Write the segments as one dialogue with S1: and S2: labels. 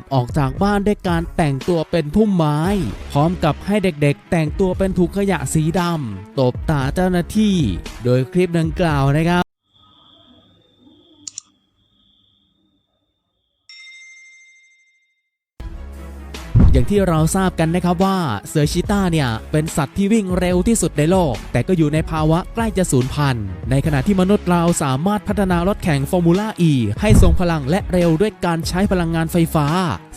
S1: อบออกจากบ้านด้วยการแต่งตัวเป็นพุ่มไม้ พร้อมกับให้เด็กๆ แต่งตัวเป็นถุงขยะสีดำตบตาเจ้าหน้าที่ โดยคลิปดังกล่าวนะครับ อย่างที่เราทราบกันนะครับว่าเสือชีต้าเนี่ยเป็นสัตว์ที่วิ่งเร็วที่สุดในโลก แต่ก็อยู่ในภาวะใกล้จะสูญพันธุ์ ในขณะที่มนุษย์เราสามารถพัฒนารถแข่งฟอร์มูล่าอีให้ทรงพลังและเร็วด้วยการใช้พลังงานไฟฟ้า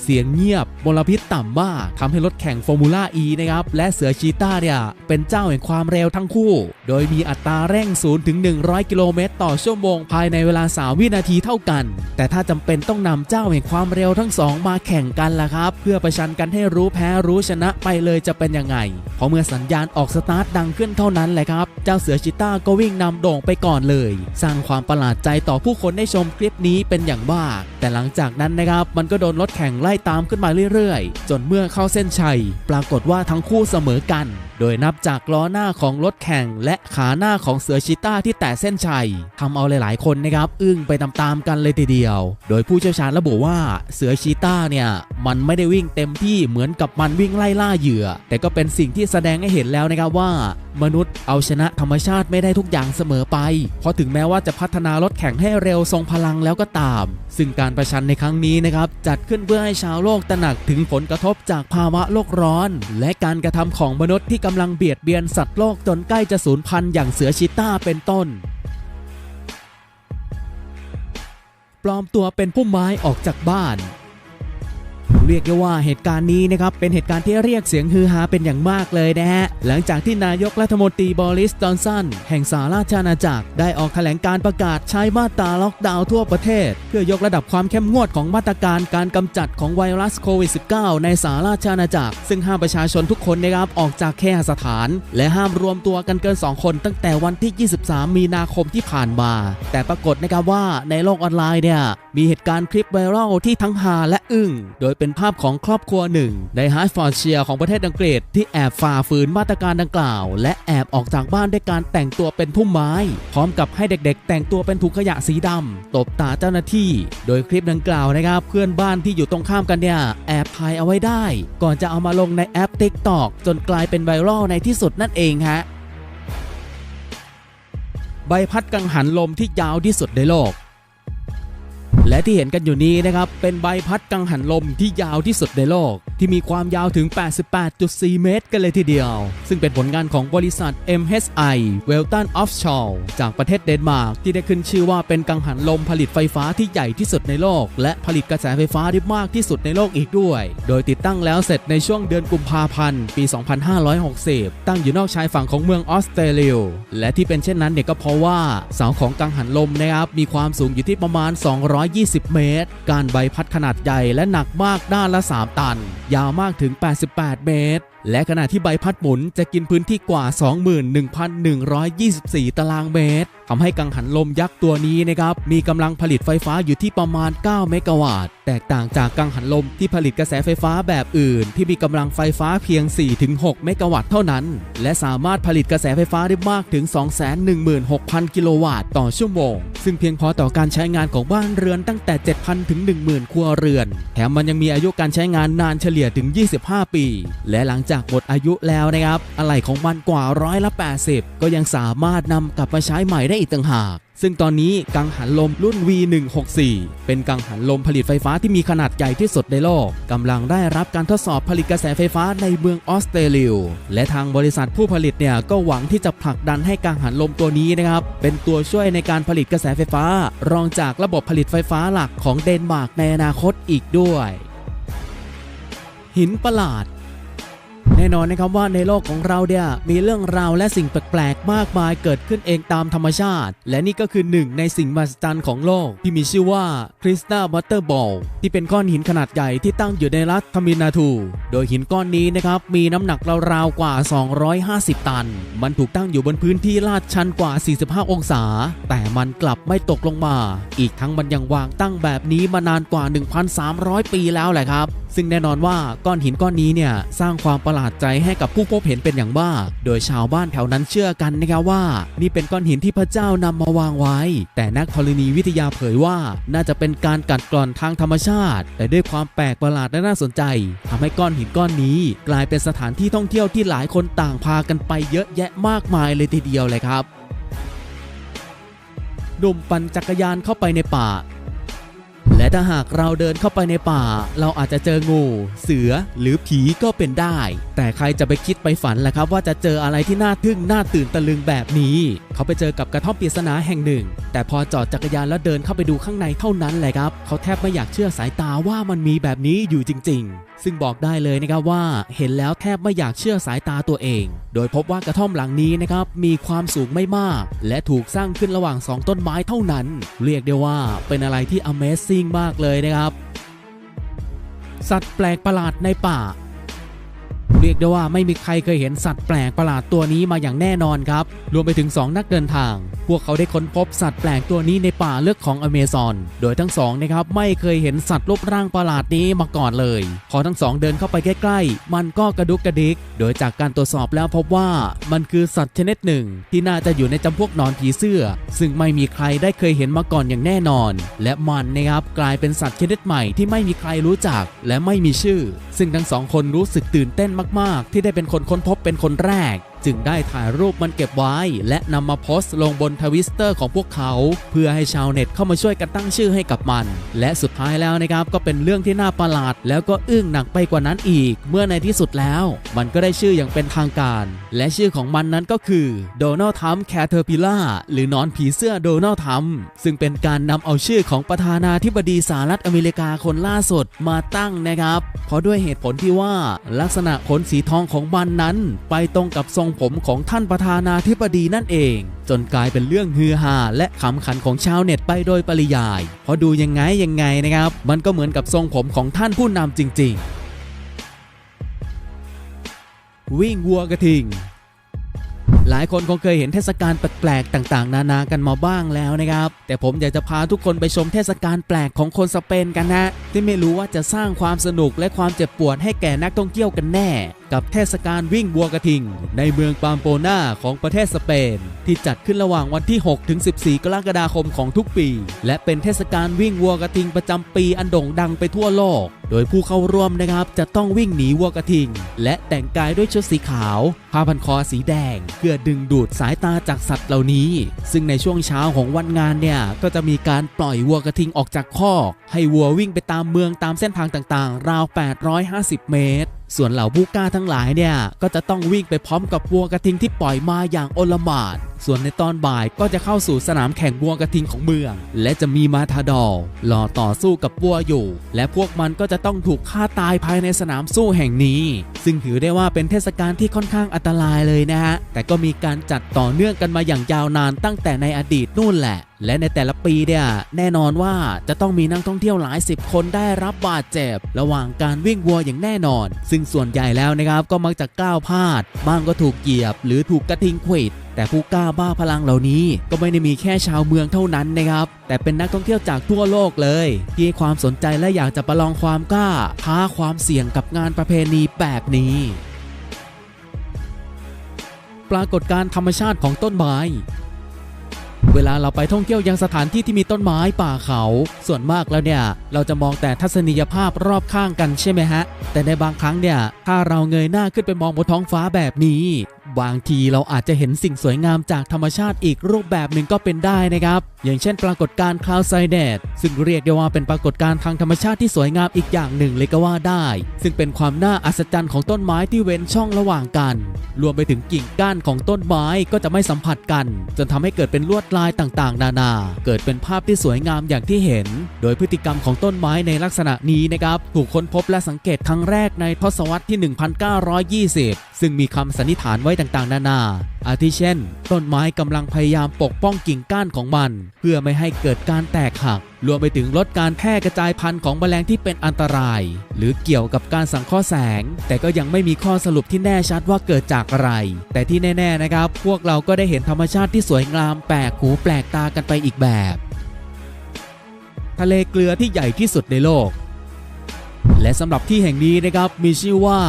S1: เสียงเงียบมลพิษต่ำมากทำให้รถแข่งฟอร์มูล่าอีนะครับและเสือชีต้าเนี่ยเป็นเจ้าแห่งความเร็วทั้งคู่ โดยมีอัตราเร่ง0ถึง100 กิโลเมตร ต่อชั่วโมงภายในเวลา 3 วินาทีเท่ากัน แต่ถ้าจำเป็นต้องนำเจ้าแห่งความเร็วทั้งสองมาแข่งกันล่ะครับ เพื่อประชันกันให้รู้แพ้รู้ชนะไปเลยจะเป็นยังไงพอเมื่อสัญญาณออกสตาร์ทดังขึ้นเท่านั้นแหละครับ เจ้าเสือชิต้าก็วิ่งนำโด่งไปก่อนเลย สร้างความประหลาดใจต่อผู้คนได้ชมคลิปนี้เป็นอย่างมาก แต่หลังจากนั้นนะครับมันก็โดนรถแข่งไล่ตามขึ้นมาเรื่อยๆ จนเมื่อเข้าเส้นชัย ปรากฏว่าทั้งคู่เสมอกันโดยนับจากล้อหน้าของรถแข่ง และขาหน้าของเสือชิต้าที่แตะเส้นชัยทำเอาหลายๆ คนนะครับอึ้งไปตามๆกันเลยทีเดียว โดยผู้เชี่ยวชาญระบุว่าเสือชีต้าเนี่ยมันไม่ได้วิ่งเต็มที่เหมือนกับมันวิ่งไล่ล่าเหยื่อ แต่ก็เป็นสิ่งที่แสดงให้เห็นแล้วนะครับว่ามนุษย์เอาชนะธรรมชาติไม่ได้ทุกอย่างเสมอไป เพราะถึงแม้ว่าจะพัฒนารถแข่งให้เร็วทรงพลังแล้วก็ตาม ซึ่งการประชันในครั้งนี้นะครับ จัดขึ้นเพื่อให้ชาวโลกตระหนักถึงผลกระทบจากภาวะโลกร้อน และการกระทำของมนุษย์ที่กำลังเบียดเบียนสัตว์โลกจนใกล้จะสูญพันธุ์อย่างเสือชีต้าเป็นต้น ปลอมตัวเป็นผู้ไม้ออกจากบ้าน เรียกได้ว่าเหตุการณ์นี้นะครับเป็นเหตุการณ์ที่เรียกเสียงฮือฮาเป็นอย่างมากเลยนะฮะหลังจากที่นายกรัฐมนตรีบอริสจอนสันแห่งสหราชอาณาจักรได้ออกแถลงการประกาศใช้มาตราล็อกดาวน์ทั่วประเทศ เพื่อยกระดับความเข้มงวดของมาตรการการกำจัดของไวรัสโควิด -19 ในสหราชอาณาจักร ซึ่งห้ามประชาชนทุกคนนะครับออกจากเคหสถาน และห้ามรวมตัวกันเกิน 2 คนตั้งแต่วันที่ 23 มีนาคมที่ผ่านมา แต่ปรากฏนะครับว่าในโลกออนไลน์เนี่ยมีเหตุการณ์คลิปไวรัลที่ทั้งฮาและอึ้งโดยเป็นภาพของครอบครัวหนึ่ง ในฮาร์ดฟอร์เชียของประเทศอังกฤษที่แอบฝ่าฝืนมาตรการดังกล่าว และแอบออกจากบ้านด้วยการแต่งตัวเป็นพุ่มไม้ พร้อมกับให้เด็กๆ แต่งตัวเป็นถุงขยะสีดำตบตาเจ้าหน้าที่ โดยคลิปดังกล่าวนะครับ เพื่อนบ้านที่อยู่ตรงข้ามกันเนี่ยแอบถ่ายเอาไว้ได้ ก่อนจะเอามาลงในแอป TikTok จนกลายเป็นไวรัลในที่สุดนั่นเองฮะใบพัดกังหันลมที่ยาวที่สุดในโลก และที่เห็นกันอยู่นี้นะครับเป็นใบพัดกังหันลมที่ยาวที่สุดในโลกที่มีความยาวถึง 88.4 เมตร กันเลยทีเดียว ซึ่งเป็นผลงานของบริษัท MHI w e l t o n Offshore จากประเทศเดนมาร์กที่ได้ขึ้นชื่อว่าเป็นกังหันลมผลิตไฟฟ้าที่ใหญ่ที่สุดในโลก และผลิตกระแสไฟฟ้าที่มากที่สุดในโลกอีกด้วย โดยติดตั้งแล้วเสร็จในช่วงเดือนกุมภาพันธ์ปี 2560 ตั้งอยู่นอกชายฝั่งของเมืองออสเตรเลีย และที่เป็นเช่นนั้นเนี่ยก็เพราะว่าเสาของกังหันลมนะครับมีความสูงอยู่ที่ประมาณ 220 เมตร การใบพัดขนาดใหญ่และหนักมากด้านละ 3 ตัน ยาวมากถึง 88 เมตร และขณะที่ใบพัดหมุนจะกินพื้นที่กว่า 21,124 ตารางเมตรทำให้กังหันลมยักษ์ตัวนี้นะครับมีกำลังผลิตไฟฟ้าอยู่ที่ประมาณ 9 เมกะวัตต์ แตกต่างจากกังหันลมที่ผลิตกระแสไฟฟ้าแบบอื่น ที่มีกำลังไฟฟ้าเพียง 4-6 เมกะวัตต์เท่านั้น และสามารถผลิตกระแสไฟฟ้าได้มากถึง 216,000 กิโลวัตต์ต่อชั่วโมง ซึ่งเพียงพอต่อการใช้งานของบ้านเรือนตั้งแต่ 7,000 ถึง 10,000 ครัวเรือน แถมมันยังมีอายุการใช้งานนานเฉลี่ยถึง 25 ปี และหลังจากากหมดอายุแล้วนะครับ อะไหล่ของมันกว่าร้อยละ 80 ก็ยังสามารถนำกลับมาใช้ใหม่ได้อีกต่างหากซึ่งตอนนี้กังหันลมรุ่น V164 เป็นกังหันลมผลิตไฟฟ้าที่มีขนาดใหญ่ที่สุดในโลกกำลังได้รับการทดสอบผลิตกระแสไฟฟ้าในเมืองออสเตรเลียและทางบริษัทผู้ผลิตเนี่ยก็หวังที่จะผลักดันให้กังหันลมตัวนี้นะครับ เป็นตัวช่วยในการผลิตกระแสไฟฟ้า รองจากระบบผลิตไฟฟ้าหลักของเดนมาร์กในอนาคตอีกด้วย หินประหลาด แน่นอนนะครับว่าในโลกของเราเนี่ยมีเรื่องราวและสิ่งแปลกๆมากมายเกิดขึ้นเองตามธรรมชาติ และนี่ก็คือหนึ่งในสิ่งมหัศจรรย์ของโลกที่มีชื่อว่าคริสตัลบัตเตอร์บอลที่เป็นก้อนหินขนาดใหญ่ที่ตั้งอยู่ในรัฐทมินาทู โดยหินก้อนนี้นะครับมีน้ำหนักราวๆกว่า 250 ตัน มันถูกตั้งอยู่บนพื้นที่ลาดชันกว่า 45 องศา แต่มันกลับไม่ตกลงมา อีกทั้งมันยังวางตั้งแบบนี้มานานกว่า 1,300 ปีแล้วแหละครับ ซึ่งแน่นอนว่าก้อนหินก้อนนี้เนี่ยสร้างความประหลาดาทใจให้กับผู้พบเห็นเป็นอย่างมาก โดยชาวบ้านแถวนั้นเชื่อกันนะครับว่า นี่เป็นก้อนหินที่พระเจ้านำมาวางไว้ แต่นักธรณีวิทยาเผยว่า น่าจะเป็นการกัดกร่อนทางธรรมชาติ แต่ด้วยความแปลกประหลาดและน่าสนใจทำให้ก้อนหินก้อนนี้ กลายเป็นสถานที่ท่องเที่ยวที่หลายคนต่างพากันไปเยอะแยะมากมายเลยทีเดียวเลยครับหนุ่มปั่นจักรยานเข้าไปในป่า และถ้าหากเราเดินเข้าไปในป่า เราอาจจะเจองู เสือหรือผีก็เป็นได้ แต่ใครจะไปคิดไปฝันล่ะครับ ว่าจะเจออะไรที่น่าทึ่งน่าตื่นตะลึงแบบนี้ เขาไปเจอกับกระท่อมปริศนาแห่งหนึ่ง แต่พอจอดจักรยานแล้วเดินเข้าไปดูข้างในเท่านั้นแหละครับ เขาแทบไม่อยากเชื่อสายตาว่ามันมีแบบนี้อยู่จริง ๆ ซึ่งบอกได้เลยนะครับว่า เห็นแล้วแทบไม่อยากเชื่อสายตาตัวเอง โดยพบว่ากระท่อมหลังนี้นะครับมีความสูงไม่มาก และถูกสร้างขึ้นระหว่างสองต้นไม้เท่านั้น เรียกได้ว่าเป็นอะไรที่ Amazing ยิ่งมากเลยนะครับ สัตว์แปลกประหลาดในป่า เรียกได้ว่าไม่มีใครเคยเห็นสัตว์แปลกประหลาดตัวนี้มาอย่างแน่นอนครับ รวมไปถึง 2 นักเดินทาง พวกเขาได้ค้นพบสัตว์แปลกตัวนี้ในป่าเลือกของอเมซอน โดยทั้งสองนะครับไม่เคยเห็นสัตว์รูปร่างประหลาดนี้มาก่อนเลย พอทั้งสองเดินเข้าไปใกล้ๆ มันก็กระดุกกระดิก โดยจากการตรวจสอบแล้วพบว่ามันคือสัตว์ชนิดหนึ่ง ที่น่าจะอยู่ในจำพวกนอนผีเสื้อ ซึ่งไม่มีใครได้เคยเห็นมาก่อนอย่างแน่นอน และมันนะครับกลายเป็นสัตว์ชนิดใหม่ที่ไม่มีใครรู้จัก และไม่มีชื่อ ซึ่งทั้งสองคนรู้สึกตื่นเต้นมากๆ ที่ได้เป็นคนค้นพบเป็นคนแรก จึงได้ถ่ายรูปมันเก็บไว้ และนำมาโพสต์ลงบนทวิสเตอร์ของพวกเขา เพื่อให้ชาวเน็ตเข้ามาช่วยกันตั้งชื่อให้กับมัน และสุดท้ายแล้วนะครับก็เป็นเรื่องที่น่าประหลาด แล้วก็อึ้งหนักไปกว่านั้นอีก เมื่อในที่สุดแล้ว มันก็ได้ชื่ออย่างเป็นทางการ และชื่อของมันนั้นก็คือโดนัลด์ทัมแคเทอร์พิล่าหรือนอนผีเสื้อโดนัลด์ทัมซึ่งเป็นการนำเอาชื่อของประธานาธิบดีสหรัฐอเมริกาคนล่าสุดมาตั้งนะครับ เพราะด้วยเหตุผลที่ว่าลักษณะขนสีทองของมันนั้น ไปตรงกับทรงผมของท่านประธานาธิบดีนั่นเอง จนกลายเป็นเรื่องฮือฮาและขำขันของชาวเน็ตไปโดยปริยายเพราะดูยังไงยังไงนะครับ มันก็เหมือนกับทรงผมของท่านผู้นำจริง ๆ วิ่งวัวกระทิงหลายคนคงเคยเห็นเทศกาลแปลกๆต่างๆ นานากันมาบ้างแล้วนะครับ แต่ผมอยากจะพาทุกคนไปชมเทศกาลแปลกของคนสเปนกันนะที่ไม่รู้ว่าจะสร้างความสนุกและความเจ็บปวดให้แก่นักท่องเที่ยวกันแน่ กับเทศกาลวิ่งวัวกระทิง ในเมืองปามโปนาของประเทศสเปน ที่จัดขึ้นระหว่างวันที่ 6 ถึง 14 กรกฎาคมของทุกปี และเป็นเทศกาลวิ่งวัวกระทิงประจำปีอันโด่งดังไปทั่วโลก โดยผู้เข้าร่วมนะครับจะต้องวิ่งหนีวัวกระทิง และแต่งกายด้วยชุดสีขาวผ้าพันคอสีแดง เพื่อดึงดูดสายตาจากสัตว์เหล่านี้ ซึ่งในช่วงเช้าของวันงานเนี่ยก็จะมีการปล่อยวัวกระทิงออกจากคอก ให้วัววิ่งไปตามเมืองตามเส้นทางต่างๆ ราว 850 เมตร ส่วนเหล่าผู้กล้าทั้งหลายเนี่ยก็จะต้องวิ่งไปพร้อมกับวัวกระทิงที่ปล่อยมาอย่างโอลหม่าน ส่วนในตอนบ่ายก็จะเข้าสู่สนามแข่งวัวกระทิงของเมือง และจะมีมาทาดอร์รอต่อสู้กับวัวอยู่ และพวกมันก็จะต้องถูกฆ่าตายภายในสนามสู้แห่งนี้ ซึ่งถือได้ว่าเป็นเทศกาลที่ค่อนข้างอันตรายเลยนะฮะ แต่ก็มีการจัดต่อเนื่องกันมาอย่างยาวนานตั้งแต่ในอดีตนู่นแหละและในแต่ละปีเนี่ยแน่นอนว่าจะต้องมีนักท่องเที่ยวหลายสิบคนได้รับบาดเจ็บ ระหว่างการวิ่งวัวอย่างแน่นอน ซึ่งส่วนใหญ่แล้วนะครับก็มักจะก้าวพลาดบ้างก็ถูกเหยียบ หรือถูกกระทิงขวิด แต่ผู้กล้าบ้าพลังเหล่านี้ก็ไม่ได้มีแค่ชาวเมืองเท่านั้นนะครับ แต่เป็นนักท่องเที่ยวจากทั่วโลกเลย ที่ให้ความสนใจและอยากจะประลองความกล้าท้าความเสี่ยงกับงานประเพณีแบบนี้ ปรากฏการธรรมชาติของต้นไม้เวลาเราไปท่องเที่ยวยังสถานที่ที่มีต้นไม้ป่าเขา ส่วนมากแล้วเนี่ย เราจะมองแต่ทัศนียภาพรอบข้างกันใช่ไหมฮะ แต่ในบางครั้งเนี่ย ถ้าเราเงยหน้าขึ้นไปมองบนท้องฟ้าแบบนี้บางทีเราอาจจะเห็นสิ่งสวยงามจากธรรมชาติอีกรูปแบบหนึ่งก็เป็นได้นะครับ อย่างเช่น ปรากฏการณ์คลาวไซเดดซึ่งเรียกได้ว่าเป็นปรากฏการณ์ทางธรรมชาติที่สวยงามอีกอย่างหนึ่งเลยก็ว่าได้ ซึ่งเป็นความน่าอัศจรรย์ของต้นไม้ที่เว้นช่องระหว่างกัน รวมไปถึงกิ่งก้านของต้นไม้ก็จะไม่สัมผัสกัน จนทำให้เกิดเป็นลวดลายต่างๆ นานา เกิดเป็นภาพที่สวยงามอย่างที่เห็น โดยพฤติกรรมของต้นไม้ในลักษณะนี้นะครับถูกค้นพบและสังเกตครั้งแรกในทศวรรษที่ 1920 ซึ่งมีคำสันนิษฐานไว้ต่างๆ นานา อาทิเช่น ต้นไม้กำลังพยายามปกป้องกิ่งก้านของมัน เพื่อไม่ให้เกิดการแตกหัก รวมไปถึงลดการแพร่กระจายพันธุ์ของแมลงที่เป็นอันตราย หรือเกี่ยวกับการสังเคราะห์แสง แต่ก็ยังไม่มีข้อสรุปที่แน่ชัดว่าเกิดจากอะไร แต่ที่แน่ ๆ นะครับ พวกเราก็ได้เห็นธรรมชาติที่สวยงามแปลกหูแปลกตากันไปอีกแบบ ทะเลเกลือที่ใหญ่ที่สุดในโลก และสำหรับที่แห่งนี้นะครับมีชื่อว่า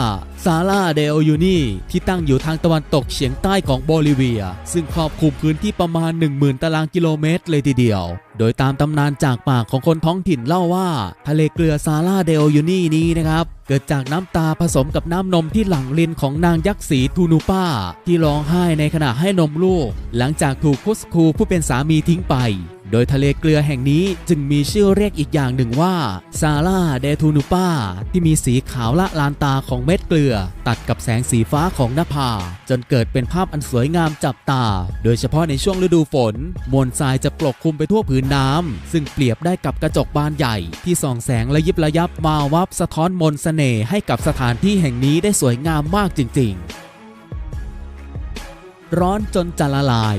S1: ซาลาเดโอยูนีที่ตั้งอยู่ทางตะวันตกเฉียงใต้ของโบลิเวีย ซึ่งครอบคลุมพื้นที่ประมาณ 10,000 ตารางกิโลเมตรเลยทีเดียว โดยตามตำนานจากปากของคนท้องถิ่นเล่าว่า ทะเลเกลือซาลาเดโอยูนีนี้นะครับเกิดจากน้ำตาผสมกับน้ำนมที่หลั่งลินของนางยักษ์สีทูนูป้า ที่ร้องไห้ในขณะให้นมลูก หลังจากถูกคุสคูผู้เป็นสามีทิ้งไป โดยทะเลเกลือแห่งนี้จึงมีชื่อเรียกอีกอย่างหนึ่งว่าซาลาเดทูนูปาที่มีสีขาวละลานตาของเม็ดเกลือ ตัดกับแสงสีฟ้าของหน้าผาจนเกิดเป็นภาพอันสวยงามจับตา โดยเฉพาะในช่วงฤดูฝน มวลทรายจะปกคลุมไปทั่วผืนน้ำซึ่งเปรียบได้กับกระจกบานใหญ่ ที่ส่องแสงระยิบระยับมาวับสะท้อนมนต์เสน่ห์ให้กับสถานที่แห่งนี้ได้สวยงามมากจริง ๆ ร้อนจนจะละลาย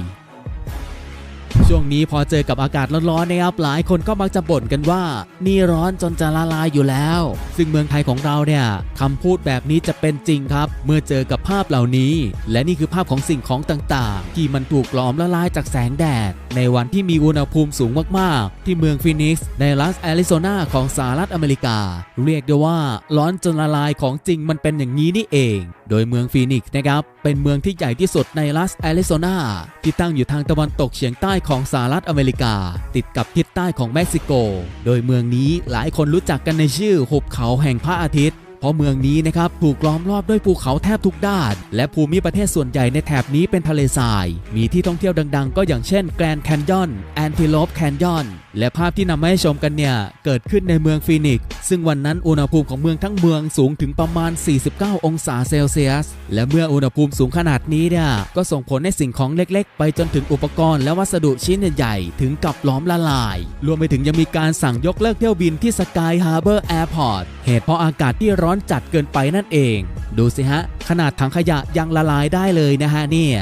S1: ช่วงนี้พอเจอกับอากาศร้อนๆนะครับหลายคนก็มักจะบ่นกันว่า นี่ร้อนจนจะละลายอยู่แล้ว ซึ่งเมืองไทยของเราเนี่ยคำพูดแบบนี้จะเป็นจริงครับ เมื่อเจอกับภาพเหล่านี้ และนี่คือภาพของสิ่งของต่างๆ ที่มันถูกหลอมละลายจากแสงแดด ในวันที่มีอุณหภูมิสูงมากๆ ที่เมืองฟินิกซ์ในรัฐแอริโซนาของสหรัฐอเมริกา เรียกได้ว่าร้อนจนละลายของจริงมันเป็นอย่างนี้นี่เองโดยเมืองฟีนิกซ์นะครับ เป็นเมืองที่ใหญ่ที่สุดในรัฐแอริโซนาที่ตั้งอยู่ทางตะวันตกเฉียงใต้ของสหรัฐอเมริกา ติดกับทิศใต้ของเม็กซิโก โดยเมืองนี้หลายคนรู้จักกันในชื่อหุบเขาแห่งพระอาทิตย์เพราะเมืองนี้นะครับถูกล้อมรอบด้วยภูเขาแทบทุกด้าน และภูมิประเทศส่วนใหญ่ในแถบนี้เป็นทะเลทราย มีที่ท่องเที่ยวดัง ๆ ก็อย่างเช่นแกรนด์แคนยอนแอนติโลปแคนยอน และภาพที่นำมาให้ชมกันเนี่ยเกิดขึ้นในเมืองฟีนิกซ์ซึ่งวันนั้นอุณหภูมิของเมืองทั้งเมืองสูงถึงประมาณ 49 องศาเซลเซียส และเมื่ออุณหภูมิสูงขนาดนี้เนี่ยก็ส่งผลให้สิ่งของเล็กๆ ไปจนถึงอุปกรณ์และวัสดุชิ้นใหญ่ๆถึงกับล้อมละลาย รวมไปถึงยังมีการสั่งยกเลิกเที่ยวบินที่สกายฮาร์เบอร์แอร์พอร์ตเหตุเพราะอากาศที่ร้อนจัดเกินไปนั่นเอง ดูสิฮะ ขนาดถังขยะยังละลายได้เลยนะฮะเนี่ย